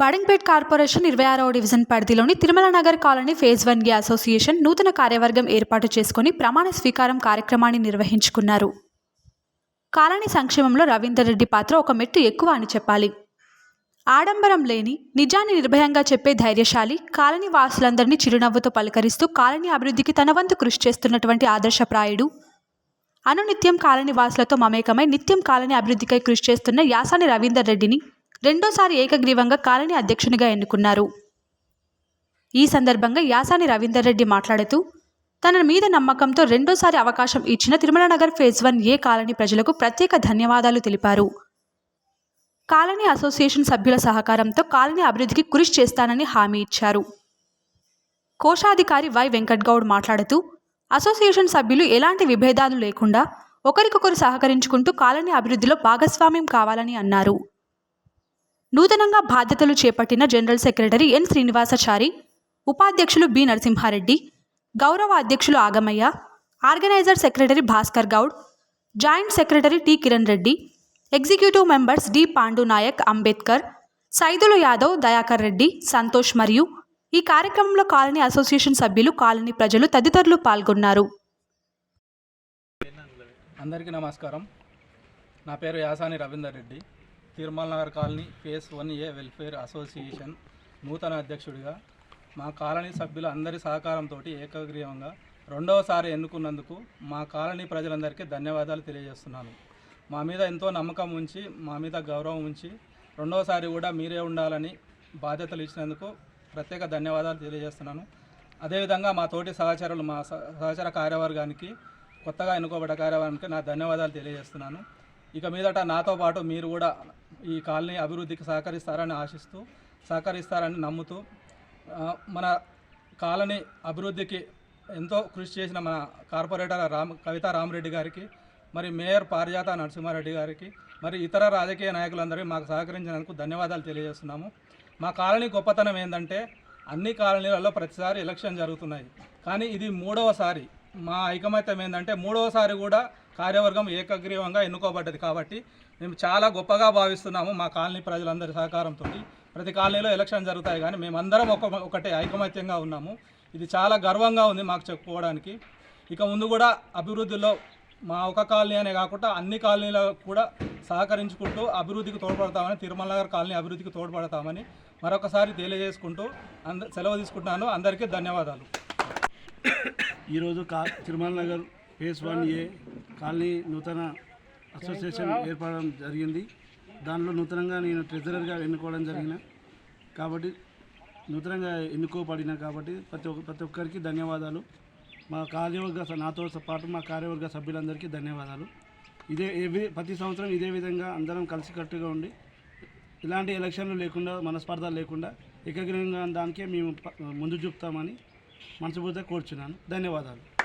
Badangpet corporation ఇరవై ఆరవ division పరిధిలోని Tirumala Nagar colony phase one గే అసోసియేషన్ నూతన కార్యవర్గం ఏర్పాటు చేసుకుని ప్రమాణ స్వీకారం కార్యక్రమాన్ని నిర్వహించుకున్నారు. కాలనీ సంక్షేమంలో రవీందర్ రెడ్డి పాత్ర ఒక మెట్టు ఎక్కువ అని చెప్పాలి. ఆడంబరం లేని నిజాన్ని నిర్భయంగా చెప్పే ధైర్యశాలి కాలనీ వాసులందరినీ చిరునవ్వుతో పలకరిస్తూ కాలనీ అభివృద్ధికి తన వంతు కృషి చేస్తున్నటువంటి ఆదర్శప్రాయుడు. అనునిత్యం కాలనీ వాసులతో మమేకమై నిత్యం కాలనీ అభివృద్ధికై కృషి చేస్తున్న యాసాని రవీందర్ రెడ్డిని రెండోసారి ఏకగ్రీవంగా కాలనీ అధ్యక్షునిగా ఎన్నుకున్నారు. ఈ సందర్భంగా యాసాని రవీందర్ రెడ్డి మాట్లాడుతూ తన మీద నమ్మకంతో రెండోసారి అవకాశం ఇచ్చిన Tirumala Nagar phase one A colony ప్రజలకు ప్రత్యేక ధన్యవాదాలు తెలిపారు. కాలనీ అసోసియేషన్ సభ్యుల సహకారంతో కాలనీ అభివృద్ధికి కృషి చేస్తానని హామీ ఇచ్చారు. కోశాధికారి వై వెంకట్గౌడ్ మాట్లాడుతూ అసోసియేషన్ సభ్యులు ఎలాంటి విభేదాలు లేకుండా ఒకరికొకరు సహకరించుకుంటూ కాలనీ అభివృద్ధిలో భాగస్వామ్యం కావాలని అన్నారు. నూతనంగా బాధ్యతలు చేపట్టిన జనరల్ సెక్రటరీ ఎన్ శ్రీనివాసచారి ఉపాధ్యక్షులు బి నరసింహారెడ్డి గౌరవ అధ్యక్షులు Agamayya organiser secretary Bhaskar Goud joint secretary T Kiran Reddy executive members D Pandu Naik Ambedkar Saidulu Yadav Dayakar Reddy Santosh మరియు ఈ కార్యక్రమంలో కాలనీ అసోసియేషన్ సభ్యులు కాలనీ ప్రజలు తదితరులు పాల్గొన్నారు. అందరికీ నమస్కారం. నా పేరు Yasani Ravinder Reddy. Tirumala Nagar colony phase one A welfare association నూతన అధ్యక్షుడిగా మా కాలనీ సభ్యుల అందరి సహకారంతో ఏకగ్రీవంగా రెండవసారి ఎన్నుకున్నందుకు మా కాలనీ ప్రజలందరికీ ధన్యవాదాలు తెలియజేస్తున్నాను. మా మీద ఎంతో నమ్మకం ఉంచి మా మీద గౌరవం ఉంచి రెండవసారి కూడా మీరే ఉండాలని బాధ్యతలు ఇచ్చినందుకు ప్రత్యేక ధన్యవాదాలు తెలియజేస్తున్నాను. అదేవిధంగా మా తోటి సహచరులు మా సహచర కార్యవర్గానికి కొత్తగా ఎన్నుకోబడ్డ కార్యవర్గానికి నా ధన్యవాదాలు తెలియజేస్తున్నాను. ఇక మీదట నాతో పాటు మీరు కూడా ఈ కాలనీ అభివృద్ధికి సహకరిస్తారని ఆశిస్తూ సహకరిస్తారని నమ్ముతూ మన కాలనీ అభివృద్ధికి ఎంతో కృషి చేసిన మన కార్పొరేటర్ రామ్ కవితా రామరెడ్డి గారికి మరి మేయర్ పారిజాత నరసింహారెడ్డి గారికి మరి ఇతర రాజకీయ నాయకులందరికీ మాకు సహకరించినందుకు ధన్యవాదాలు తెలియజేస్తున్నాము. మా కాలనీ గొప్పతనం ఏంటంటే అన్ని కాలనీలలో ప్రతిసారి ఎలక్షన్ జరుగుతున్నాయి. కానీ ఇది మూడవసారి మా ఐకమత్యం ఏంటంటే మూడవసారి కూడా కార్యవర్గం ఏకగ్రీవంగా ఎన్నుకోబడ్డది కాబట్టి మేము చాలా గొప్పగా భావిస్తున్నాము మా కాలనీ ప్రజలందరి సహకారంతో. ప్రతి కాలనీలో ఎలక్షన్ జరుగుతాయి కానీ మేమందరం ఒక ఒకటే ఐకమత్యంగా ఉన్నాము. ఇది చాలా గర్వంగా ఉంది మాకు చెప్పుకోవడానికి. ఇక ముందు కూడా అభివృద్ధిలో మా ఒక కాలనీ అనే కాకుండా అన్ని కాలనీలకు కూడా సహకరించుకుంటూ అభివృద్ధికి తోడ్పడతామని తిరుమల నగర్ కాలనీ అభివృద్ధికి తోడ్పడతామని మరొకసారి తెలియజేసుకుంటూ అంద సెలవు తీసుకుంటున్నాను. అందరికీ ధన్యవాదాలు. ఈరోజు కా Tirumala Nagar phase one A colony నూతన అసోసియేషన్ ఏర్పడడం జరిగింది. దానిలో నూతనంగా నేను ట్రెజరర్గా ఎన్నుకోవడం జరిగిన. కాబట్టి నూతనంగా ఎన్నుకోబడిన కాబట్టి ప్రతి ఒక్క ప్రతి ఒక్కరికి ధన్యవాదాలు. మా కార్యవర్గ నాతో పాటు మా కార్యవర్గ సభ్యులందరికీ ధన్యవాదాలు. ఇదే ఏవి ప్రతి సంవత్సరం ఇదే విధంగా అందరం కలిసికట్టుగా ఉండి ఇలాంటి ఎలక్షన్లు లేకుండా మనస్పర్ధలు లేకుండా ఏకగ్రీవంగా దానికే మేము ముందు చూపుతామని మనస్ఫూర్తిగా కోరుచున్నాను. ధన్యవాదాలు.